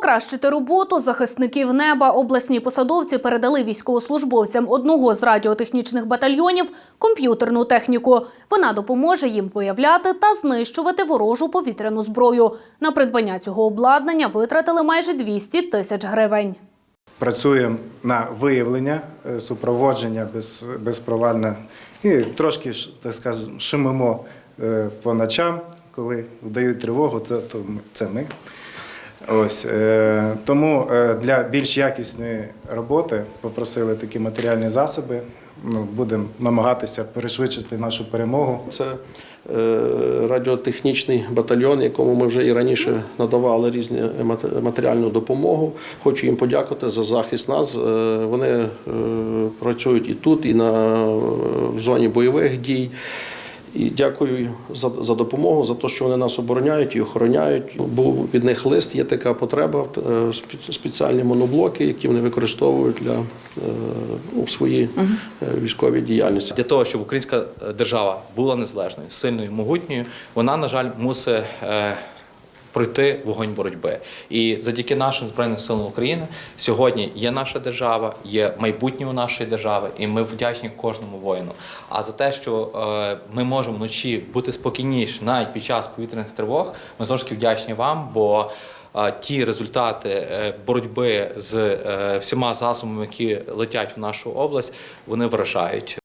покращити роботу захисників неба обласні посадовці передали військовослужбовцям одного з радіотехнічних батальйонів комп'ютерну техніку. Вона допоможе їм виявляти та знищувати ворожу повітряну зброю. На придбання цього обладнання витратили майже 200 тисяч гривень. Працюємо на виявлення, е, супроводження без, безпровальне і трошки так скажемо, шумимо е, по ночам, коли вдають тривогу, це, то це ми. Ось, е, тому е, для більш якісної роботи попросили такі матеріальні засоби. Ну, будемо намагатися перешвидшити нашу перемогу. Це е, радіотехнічний батальйон, якому ми вже і раніше надавали різні мат- матеріальну допомогу. Хочу їм подякувати за захист нас. Вони працюють і тут, і на в зоні бойових дій. І дякую за, за допомогу, за те, що вони нас обороняють і охороняють. Був від них лист, є така потреба, е, спе- спеціальні моноблоки, які вони використовують для е, ну, своїй е, військовій діяльності. Для того, щоб українська держава була незалежною, сильною, могутньою, вона, на жаль, мусить пройти вогонь боротьби. І завдяки нашим збройним силам України сьогодні є наша держава, є майбутнє у нашої держави, і ми вдячні кожному воїну. А за те, що е, ми можемо вночі бути спокійніші навіть під час повітряних тривог, ми знову ж таки вдячні вам, бо е, ті результати е, боротьби з всіма засобами, які летять в нашу область, вони вражають.